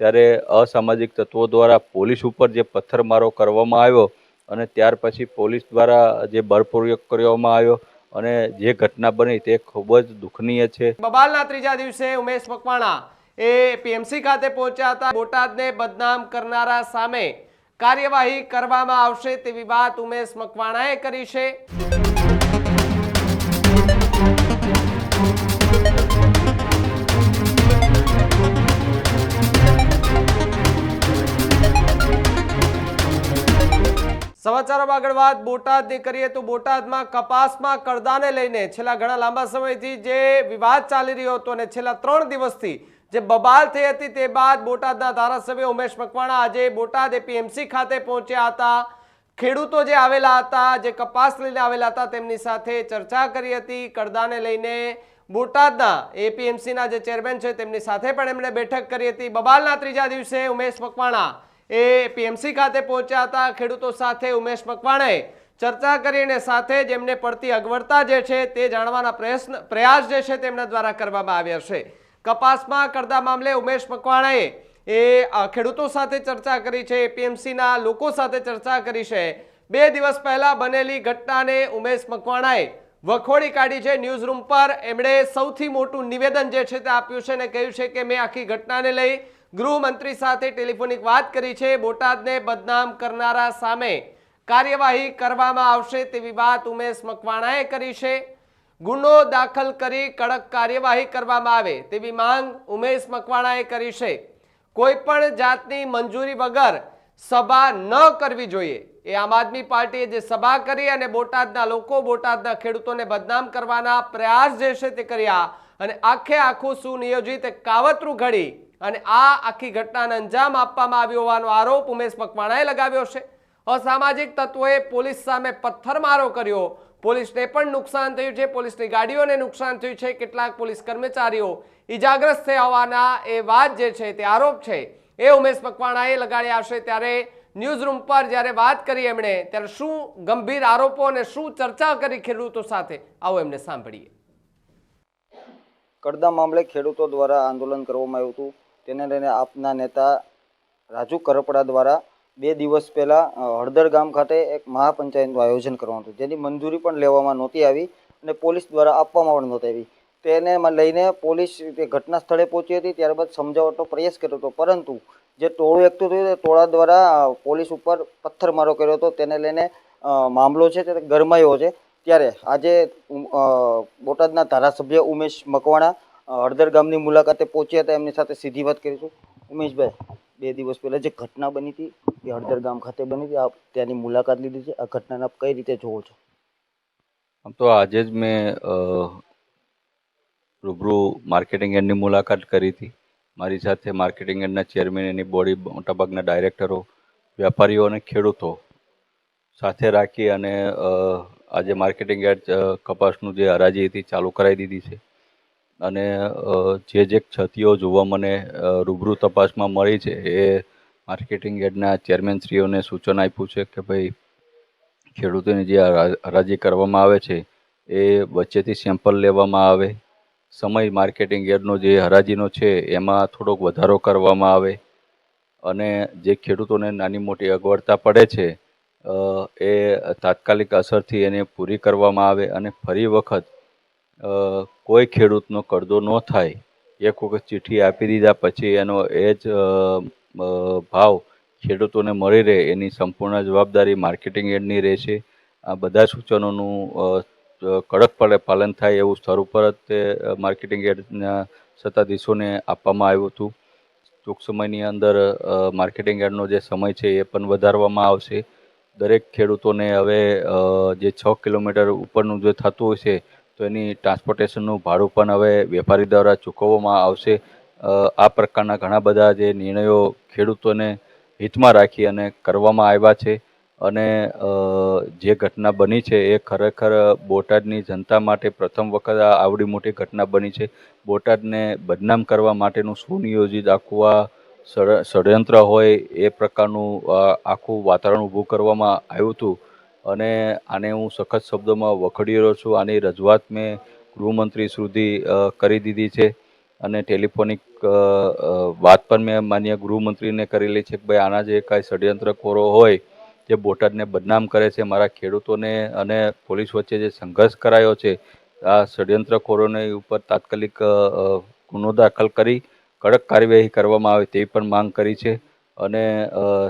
ત્યારે અસામાજિક તત્વો દ્વારા પોલીસ ઉપર જે પથ્થરમારો કરવામાં આવ્યો અને ત્યાર પછી પોલીસ દ્વારા જે બળપ્રયોગ કરવામાં આવ્યો અને જે ઘટના બની તે ખૂબ જ દુઃખનીય છે. બબાલના ત્રીજા દિવસે ઉમેશ મકવાણા એ પીએમસી ખાતે પહોંચ્યા હતા. બોટાદને બદનામ કરનારા સામે કાર્યવાહી કરવામાં આવશે તેવી વાત ઉમેશ મકવાણાએ કરી છે. સમાચારોમાં આગળ વાત. બોટાદની કરીએ તો બોટાદમાં કપાસમાં કરદાને લઈને છેલ્લા ઘણા લાંબા સમયથી જે વિવાદ ચાલી રહ્યો હતો અને છેલ્લા ત્રણ દિવસથી જે બબાલ થઈ હતી તે બાદ બોટાદના ધારાસભ્ય ઉમેશ મકવાણા આજે બોટાદ એપીએમસી ખાતે પહોંચ્યા હતા. ખેડૂતો જે આવેલા હતા, જે કપાસ લઈને આવેલા હતા, તેમની સાથે ચર્ચા કરી હતી. કરદાને લઈને બોટાદના એપીએમસીના જે ચેરમેન છે તેમની સાથે પણ એમણે બેઠક કરી હતી. બબાલના ત્રીજા દિવસે ઉમેશ મકવાણા એ પીએમસી ખાતે પહોંચ્યા હતા ખેડૂતો સાથે ઉમેશ મકવાણાએ ચર્ચા કરીને સાથે જ એમને પડતી અગવડતા જે છે તે જાણવાના પ્રયત્ન, પ્રયાસ જે છે તેમના દ્વારા કરવામાં આવ્યા છે. કપાસમાં કરતા મામલે ઉમેશ મકવાણાએ એ ખેડૂતો સાથે ચર્ચા કરી છે એપીએમસીના લોકો સાથે ચર્ચા કરી છે. બે દિવસ પહેલા બનેલી ઘટનાને ઉમેશ મકવાણાએ વખોડી કાઢી છે ન્યૂઝ રૂમ પર. એમણે સૌથી મોટું નિવેદન જે છે તે આપ્યું છે અને કહ્યું છે કે મેં આખી ઘટનાને લઈ ગૃહમંત્રી સાથે ટેલિફોનિક વાત કરી છે. બોટાદને બદનામ કરનારા સામે કાર્યવાહી કરવામાં આવશે તેવી વાત ઉમેશ મકવાણાએ કરી છે. ગુનો દાખલ કરી કડક કાર્યવાહી કરવામાં આવે તેવી માંગ ઉમેશ મકવાણાએ કરી છે. કોઈ પણ જાતની મંજૂરી વગર સભા ન કરવી જોઈએ. એ આમ આદમી પાર્ટીએ જે સભા કરી અને બોટાદના લોકો બોટાદના ખેડૂતોને બદનામ કરવાના પ્રયાસ જે છે તે કર્યા અને આખે આખું સુનિયોજિત કાવતરું ઘડી અને આ આખી ઘટનાને અંજામ આપવામાં આવ્યો હોવાનો આરોપ ઉમેશ મકવાણાએ લગાવ્યો છે. અસામાજિક તત્વોએ પોલીસ સામે પથ્થરમારો કર્યો. પોલીસને પણ નુકસાન થયું છે. પોલીસની ગાડીઓને નુકસાન થયું છે. કેટલાક પોલીસ કર્મચારીઓ ઈજાગ્રસ્ત થયા હોવાના એ વાત જે છે તે આરોપ છે. એ ઉમેશ મકવાણાએ લગાડ્યા છે ત્યારે ન્યૂઝરૂમ પર જ્યારે વાત કરી એમણે, ત્યારે શું ગંભીર આરોપો અને શું ચર્ચા કરી ખેડૂતો સાથે? આવો એમને સાંભળીએ. કડદા મામલે ખેડૂતો દ્વારા આંદોલન કરવામાં આવ્યું હતું. તેને લઈને આપના નેતા રાજુ કરપડા દ્વારા બે દિવસ પહેલાં હળદર ગામ ખાતે એક મહાપંચાયતનું આયોજન કરવાનું હતું. જેની મંજૂરી પણ લેવામાં નહોતી આવી અને પોલીસ દ્વારા આપવામાં પણ નહોતી આવી. તેને લઈને પોલીસ તે ઘટના સ્થળે પહોંચી હતી, ત્યારબાદ સમજાવટનો પ્રયાસ કર્યો હતો. પરંતુ જે ટોળું એકઠું થયું તે ટોળા દ્વારા પોલીસ ઉપર પથ્થરમારો કર્યો હતો. તેને લઈને મામલો છે તે ગરમાયો છે. ત્યારે આજે બોટાદના ધારાસભ્ય ઉમેશ મકવાણા હળદર ગામની મુલાકાતે પહોંચ્યા હતા, એમની સાથે સીધી વાત કરીશું. ઉમેશભાઈ, બે દિવસ પહેલાં જે ઘટના બની હતી, એ હળદર ગામ ખાતે બની હતી. આપ ત્યાંની મુલાકાત લીધી છે. આ ઘટનાને આપ કઈ રીતે જોવો છો? આમ તો આજે જ મેં રૂબરૂ માર્કેટિંગ યાર્ડની મુલાકાત કરી હતી. મારી સાથે માર્કેટિંગ યાર્ડના ચેરમેન એની બોડી મોટાભાગના ડાયરેક્ટરો વેપારીઓ અને ખેડૂતો સાથે રાખી અને આજે માર્કેટિંગ યાર્ડ કપાસનું જે હરાજી હતી, ચાલુ કરાવી દીધી છે. અને જે જે ક્ષતિઓ જોવા મને રૂબરૂ તપાસમાં મળી છે એ માર્કેટિંગ યાર્ડના ચેરમેનશ્રીઓને સૂચન આપ્યું છે કે ભાઈ, ખેડૂતોની જે હરા- હરાજી કરવામાં આવે છે એ વચ્ચેથી સેમ્પલ લેવામાં આવે. સમય માર્કેટિંગ યાર્ડનો જે હરાજીનો છે એમાં થોડોક વધારો કરવામાં આવે. અને જે ખેડૂતોને નાની મોટી અગવડતા પડે છે એ તાત્કાલિક અસરથી એને પૂરી કરવામાં આવે અને ફરી વખત કોઈ ખેડૂતનો કરદો ન થાય. એક વખત ચિઠ્ઠી આપી દીધા, પછી એનો એ જ ભાવ ખેડૂતોને મળી રહે, એની સંપૂર્ણ જવાબદારી માર્કેટિંગ એડની રહેશે. આ બધા સૂચનોનું કડકપણે પાલન થાય એવું સ્તર ઉપર જ તે માર્કેટિંગ યાર્ડના સત્તાધીશોને આપવામાં આવ્યું હતું. ટૂંક સમયની અંદર માર્કેટિંગ યાર્ડનો જે સમય છે એ પણ વધારવામાં આવશે. દરેક ખેડૂતોને હવે જે છ કિલોમીટર ઉપરનું જે થતું હોય છે તો એની ટ્રાન્સપોર્ટેશનનું ભાડું પણ હવે વેપારી દ્વારા ચૂકવવામાં આવશે. આ પ્રકારના ઘણા બધા જે નિર્ણયો ખેડૂતોને હિતમાં રાખી અને કરવામાં આવ્યા છે અને જે ઘટના બની છે એ ખરેખર બોટાદની જનતા માટે પ્રથમ વખત આ આવડી મોટી ઘટના બની છે. બોટાદને બદનામ કરવા માટેનું સુનિયોજિત આખું આ ષડયંત્ર હોય એ પ્રકારનું આખું વાતાવરણ ઊભું કરવામાં આવ્યું હતું. અને આને હું સખત શબ્દોમાં વખોડી રહ્યો છું. આની રજૂઆત મેં ગૃહમંત્રી સુધી કરી દીધી છે. અને ટેલિફોનિક વાત પણ મેં માન્ય ગૃહમંત્રીને કરેલી છે કે ભાઈ આના જે કાંઈ ષડયંત્રખોરો હોય, જે બોટાદને બદનામ કરે છે, મારા ખેડૂતોને અને પોલીસ વચ્ચે જે સંઘર્ષ કરાયો છે, આ ષડયંત્રખોરોને ઉપર તાત્કાલિક ગુનો દાખલ કરી કડક કાર્યવાહી કરવામાં આવે તેવી પણ માંગ કરી છે. અને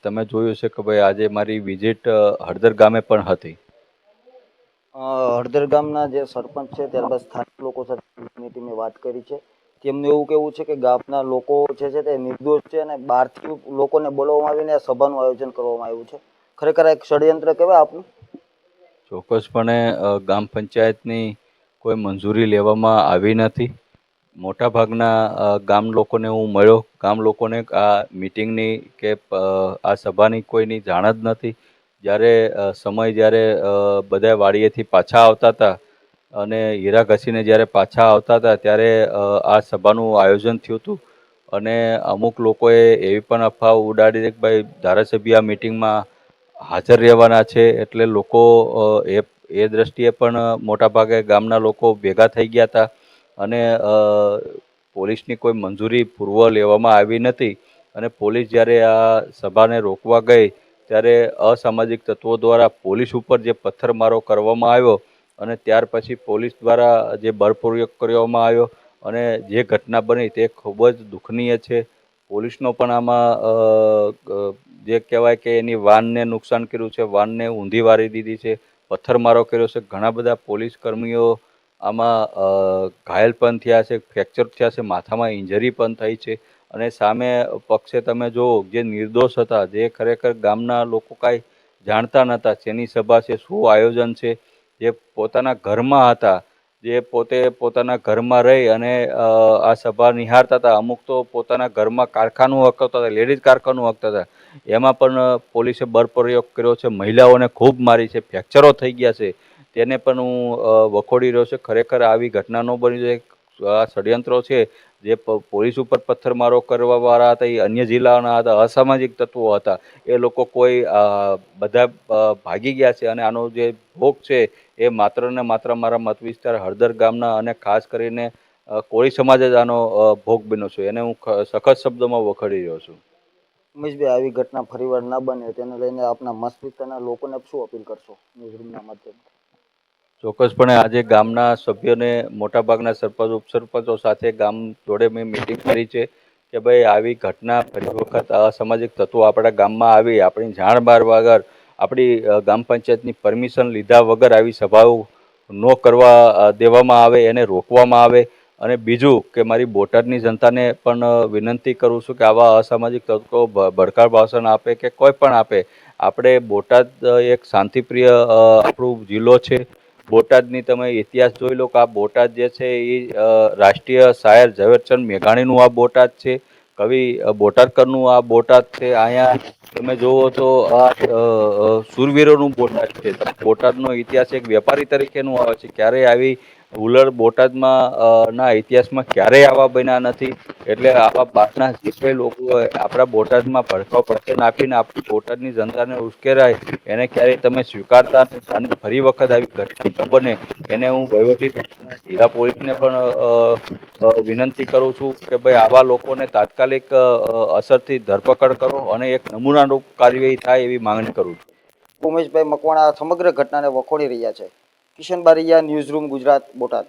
તમે જોયું છે કે ભાઈ આજે મારી વિઝિટ હળદર ગામે પણ હતી. હળદર ગામના જે સરપંચ છે ત્યારબાદ સ્થાનિક લોકો સાથે મેં વાત કરી છે. તેમનું એવું કેવું છે કે ગામના લોકો જે છે તે નિર્દોષ છે અને બહારથી લોકોને બોલાવવામાં આવીને આ સભાનું આયોજન કરવામાં આવ્યું છે. ખરેખર એક ષડયંત્ર કહેવાય આપનું? ચોક્કસપણે ગામ પંચાયતની કોઈ મંજૂરી લેવામાં આવી નથી. મોટાભાગના ગામ લોકોને હું મળ્યો. ગામ લોકોને આ મિટિંગની કે આ સભાની કોઈની જાણ જ નથી. જ્યારે સમય જ્યારે બધા વાડીએથી પાછા આવતા હતા અને હીરા ઘસીને જ્યારે પાછા આવતા હતા ત્યારે આ સભાનું આયોજન થયું હતું. અને અમુક લોકોએ એવી પણ અફવા ઉડાડી કે ભાઈ, ધારાસભ્ય આ મિટિંગમાં હાજર રહેવાના છે એટલે લોકો એ એ દ્રષ્ટિએ પણ મોટાભાગે ગામના લોકો ભેગા થઈ ગયા હતા. અને પોલીસની કોઈ મંજૂરી પૂર્વ લેવામાં આવી નથી. અને પોલીસ જ્યારે આ સભાને રોકવા ગઈ, ત્યારે અસામાજિક તત્વો દ્વારા પોલીસ ઉપર જે પથ્થરમારો કરવામાં આવ્યો અને ત્યાર પછી પોલીસ દ્વારા જે બળપ્રયોગ કરવામાં આવ્યો અને જે ઘટના બની તે ખૂબ જ દુઃખનીય છે. પોલીસનો પણ આમાં જે કહેવાય કે એની વાનને નુકસાન કર્યું છે, વાનને ઊંધી વારી દીધી છે, પથ્થરમારો કર્યો છે. ઘણા બધા પોલીસ કર્મીઓ આમાં ઘાયલ પણ થયા છે, ફ્રેક્ચર થયા છે, માથામાં ઇન્જરી પણ થઈ છે અને સામે પક્ષે તમે જુઓ, જે નિર્દોષ હતા, જે ખરેખર ગામના લોકો કાંઈ જાણતા નહોતા, શેની સભા છે, શું આયોજન છે, જે પોતાના ઘરમાં હતા, જે પોતે પોતાના ઘરમાં રહી અને આ સભા નિહાળતા હતા. અમુક તો પોતાના ઘરમાં કારખાનું હકતા હતા, લેડીઝ કારખાનું હકતા હતા. એમાં પણ પોલીસે બળપ્રયોગ કર્યો છે, મહિલાઓને ખૂબ મારી છે, ફ્રેક્ચરો થઈ ગયા છે. તેને પણ હું વખોડી રહ્યો છું. ખરેખર આવી ઘટના ન બની જોઈએ આ ષડયંત્રો છે, જે પોલીસ ઉપર પથ્થરમારો કરવાવાળા હતા, એ અન્ય જિલ્લાના હતા, અસામાજિક તત્વો હતા, એ લોકો કોઈ બધા ભાગી ગયા છે અને આનો જે ભોગ છે, એ માત્ર ને માત્ર મારા મત વિસ્તાર હળદર ગામના અને ખાસ કરીને કોળી સમાજ જ આનો ભોગ બન્યો છે. એને હું સખત શબ્દોમાં વખોડી રહ્યો છું. ઉમેશભાઈ, આવી ઘટના ફરીવાર ના બને, તેને લઈને આપના મત વિસ્તારના લોકોને શું અપીલ કરશો? ન્યૂઝરૂમના માધ્યમથી. ચોક્કસપણે આજે ગામના સભ્યોને મોટાભાગના સરપંચ, ઉપસરપંચો સાથે ગામ જોડે મેં મિટિંગ કરી છે કે ભાઈ આવી ઘટના ફરી વખત અસામાજિક તત્વો આપણા ગામમાં આવી, આપણી જાણ બાર વગર, આપણી ગ્રામ પંચાયતની પરમિશન લીધા વગર આવી સભાઓ ન કરવા દેવામાં આવે, એને રોકવામાં આવે. અને બીજું કે મારી બોટાદની જનતાને પણ વિનંતી કરું છું કે આવા અસામાજિક તત્વો ભડકાર ભાષણ આપે કે કોઈ પણ આપે. આપણે બોટાદ એક શાંતિપ્રિય આપણું જિલ્લો છે. બોટાદની તમે ઇતિહાસ જોઈ લો કે આ બોટાદ જે છે એ રાષ્ટ્રીય શાયર ઝવેરચંદ મેઘાણીનું આ બોટાદ છે કવિ બોટાદકરનું આ બોટાદ છે અહીંયા તમે જુઓ તો આ અ, બોટાદ છે. બોટાદનો ઇતિહાસ એક વેપારી તરીકેનું આવે છે. ક્યારેય આવી હુલર બોટાદમાં ના ઇતિહાસમાં ક્યારેય આવા બન્યા નથી. એટલે આવા બહારના જે લોકો આપણા બોટાદમાં ભડકાઉ પ્રચાર આપીને આપણી બોટાદની જનતાને ઉશ્કેરાય, એને ક્યારેય તમે સ્વીકારતા અને ફરી વખત આવી ઘટના બને એને હું વહીવટી જિલ્લા પોલીસને પણ વિનંતી કરું છું કે ભાઈ આવા લોકોને તાત્કાલિક અસરથી ધરપકડ કરો અને એક નમૂનારૂપ કાર્યવાહી થાય એવી માંગણી કરું છું. ઉમેશભાઈ મકવાણા સમગ્ર ઘટનાને વખોડી રહ્યા છે. Kishan Baraiya newsroom, Gujarat, Botad.